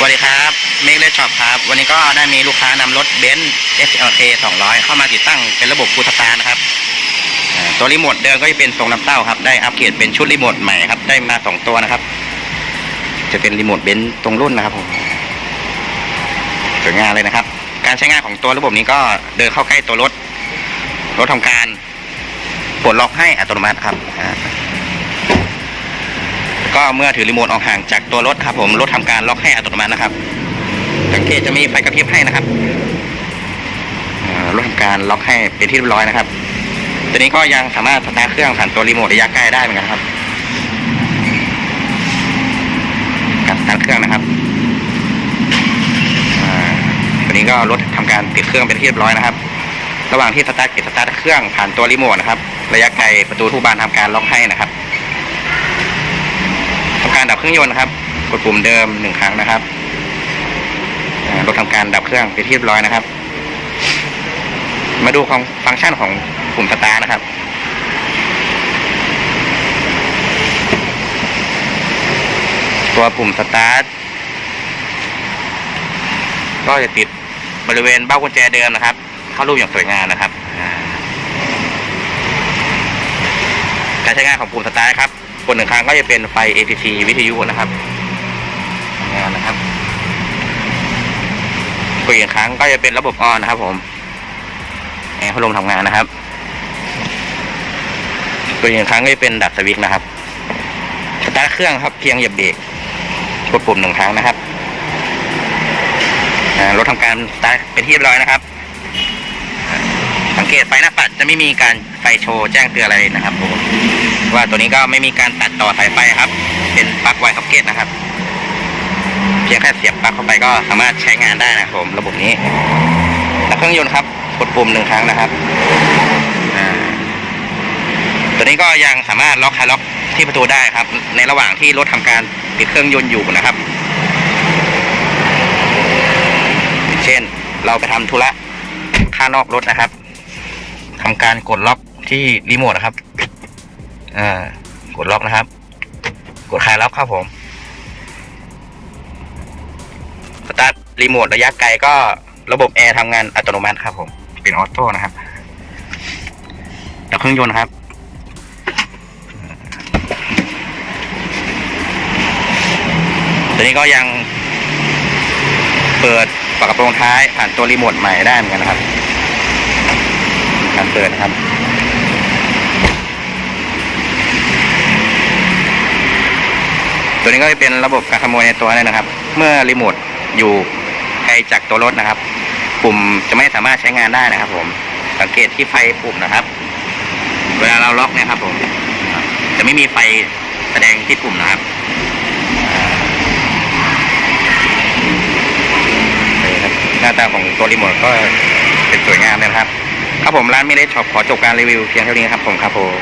สวัสดีครับเมกเลช็อปครับ วันนี้ก็ได้มีลูกค้านำรถเบนซ์ SLK 200 เข้ามาติดตั้งเป็นระบบฟูลสตาร์นะครับตัวรีโมทเดิมก็จะเป็นทรงนำเต้าครับ ได้อัปเกรดเป็นชุดรีโมทใหม่ครับ ได้มาสองตัวนะครับ จะเป็นรีโมทเบนซ์ตรงรุ่นนะครับผมสวยงามเลยนะครับ การใช้งานของตัวระบบนี้ก็เดินเข้าใกล้ตัวรถ รถทำการปลดล็อกให้อัตโนมัติครับอ่า ก็เมื่อถือรีโมทออกห่างจากตัวรถครับ ผมรถทำการล็อกให้อัตโนมัตินะครับ สังเกตจะมีไฟกระพริบให้นะครับรถทำการล็อกให้เป็นที่เรียบร้อยนะครับตัวนี้ก็ยังสามารถสตาร์ทเครื่องผ่านตัวรีโมทระยะใกล้ได้เหมือนกันครับการสตาร์ทเครื่องนะครับตัวนี้ก็รถทำการติดเครื่องเป็นที่เรียบร้อยนะครับ ระหว่างที่สตาร์ทเก็บสตาร์ทเครื่องผ่านตัวรีโมทนะครับ ระยะไกลประตูทุกบานทำการล็อกให้นะครับ การดับเครื่องยนต์นะครับ กดปุ่มเดิมหนึ่งครั้งนะครับรถทำการดับเครื่องเป็นที่เรียบร้อยนะครับ มาดูของฟังก์ชันของปุ่มสตาร์ทนะครับตัวปุ่มสตาร์ทก็จะติดบริเวณเบ้ากุญแจเดิมนะครับ เข้ารูปอย่างสวยงามนะครับ การใช้งานของปุ่มสตาร์ทครับ กดหนึ่งครั้งก็จะเป็นไฟ APC วิทยุนะครับงานนะครับกดอีกครั้งก็จะเป็นระบบออนนะครับผมแอร์พัดลมทำงานนะครับกดอีกครั้งก็จะเป็นดับสวิตช์นะครับสตาร์ทเครื่องครับเพียงเหยียบเบรกกดปุ่มหนึ่งครั้งนะครับรถทำการสตาร์ทเป็นที่เรียบร้อยนะครับ สังเกตไฟหน้าปัดจะไม่มีการไฟโชว์แจ้งเตือนอะไรนะครับผม ว่าตัวนี้ก็ไม่มีการตัดต่อสายไฟครับ เป็นปลั๊กไวซ็อกเก็ตนะครับ เพียงแค่เสียบปลั๊กเข้าไปก็สามารถใช้งานได้นะครับผมระบบนี้และเครื่องยนต์ครับกดปุ่มหนึ่งครั้งนะครับตัวนี้ก็ยังสามารถล็อกคาล็อกที่ประตูได้ครับ ในระหว่างที่รถทำการปิดเครื่องยนต์อยู่นะครับ เช่นเราไปทำธุระข้างนอกรถนะครับทำการกดล็อกที่รีโมทนะครับ อ่ากดล็อกนะครับ กดคลายล็อกครับผมสตาร์ทรีโมทระยะไกลก็ระบบแอร์ทำงานอัตโนมัติครับผมเป็นออโต้นะครับดับเครื่องยนต์ครับตัวนี้ก็ยังเปิดฝากระโปรงท้ายผ่านตัวรีโมทใหม่ได้เหมือนกันนะครับการเปิดนะครับ ตัวนี้ก็จะเป็นระบบการขโมยในตัวเลยนะครับ เมื่อรีโมทอยู่ไกลจากตัวรถนะครับ ปุ่มจะไม่สามารถใช้งานได้นะครับ ผม สังเกตที่ไฟปุ่มนะครับ เวลาเราล็อกเนี่ยครับ ผม จะไม่มีไฟแสดงที่ปุ่มนะครับนี่ครับหน้าตาของตัวรีโมทก็เป็นสวยงามนะครับ ครับผมร้านมิเลช็อปขอจบการรีวิวเพียงเท่านี้ครับผมครับผม